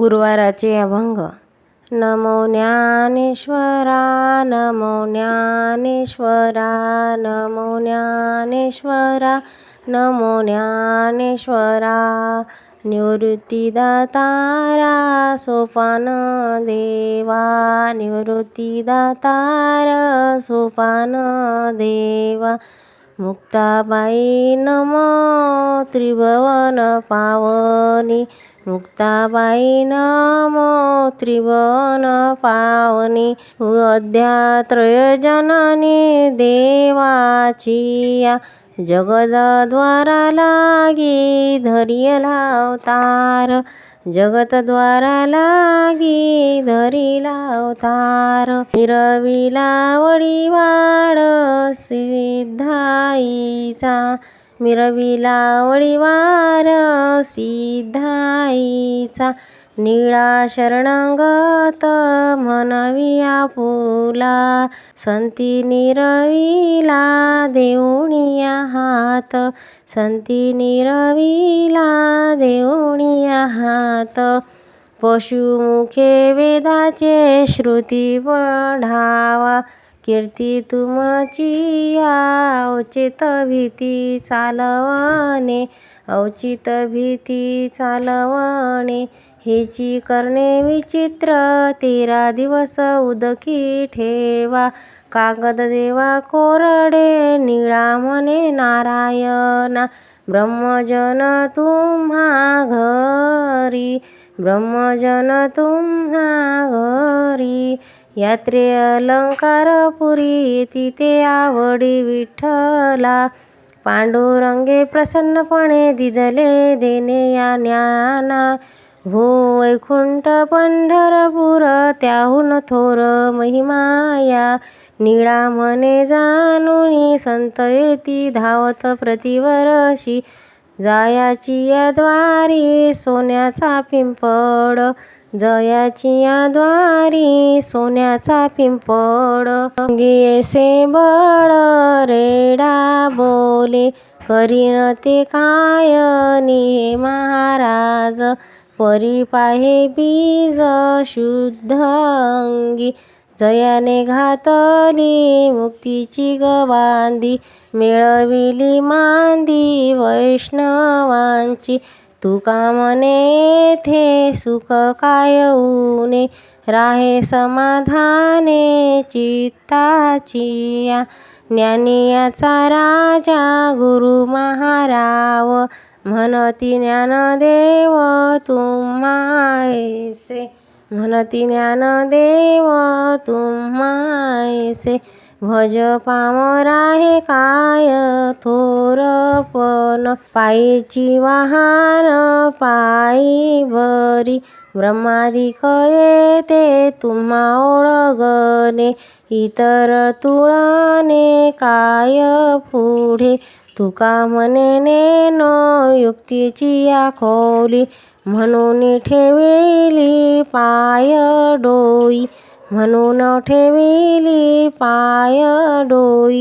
गुरुवाराचे अभंग. नमो ज्ञानेश्वरा नमो ज्ञानेश्वरा नमो ज्ञानेश्वरा नमो ज्ञानेश्वरा. निवृत्तीदातारा सोपान देवा. निवृत्तीदातार सोपान देवा. মুক্তাবাই নম ত্রিভুবন পাওনি। মুক্তাবাই নম ত্রিভুবন পাওনি। অধ্যাত্রয় জননী দেওয়াচিয়া जगदद्वारा लागी धरियला अवतार जगतद्वारा लागी धरिला अवतार वडी वडिवाड सिद्धाईचा. मिरविला वडिवार सिद्धाईचा निळा शरणागत म्हणविया फुला. संती निरविला देऊनिया हात. संती निरविला देऊनिया हात. पशुमुखे वेदाचे श्रुती पढावा कीर्ती तुमची औचित भीती चालवणे औचित भीती चालवणे. हेची करणे विचित्र तेरा दिवस उदकी ठेवा. कागद देवा कोरडे निळा म्हणे नारायणा. ब्रह्मजन तुम्हा घरी ब्रह्मजन तुम्हा घरी. यात्रे अलंकारपुरी तिथे आवडी विठ्ठला. पांडुरंगे प्रसन्नपणे दिदले देणे या ज्ञाना. हो वैकुंठ पंढरपूर त्याहून थोर महिमाया. निळा म्हणे जाणून संत येती धावत प्रतिवर्षी. जायाची या द्वारी सोन्याचा पिंपड जयाचिया द्वारी सोन्याचा पिंपळ. गेसे बळ रेडा बोले. करीन ते काय नि महाराज? परी पाहे बीज शुद्ध अंगी. जयाने घातली मुक्तीची गवांदी मिळविली मांदी वैष्णवांची. तुका मने थे सुख काय ऊने? राहे समाधाने चित्ताचिया ज्ञानियाचा राजा गुरु महाराव. म्हणती ज्ञानदेव तुम्हायसे. म्हणती ज्ञानदेव तुम्हायसे. भज पामराहे काय थोर पण. पायीची वाहन पायी बरी ब्रह्मादिक येते तुम्हा ओळगणे. इतर तुळाने काय पुढे? तुका म्हणे नेनो युक्तीची या खोली म्हणून ठेविली पाय डोई. म्हणून ठेविली पाय डोई.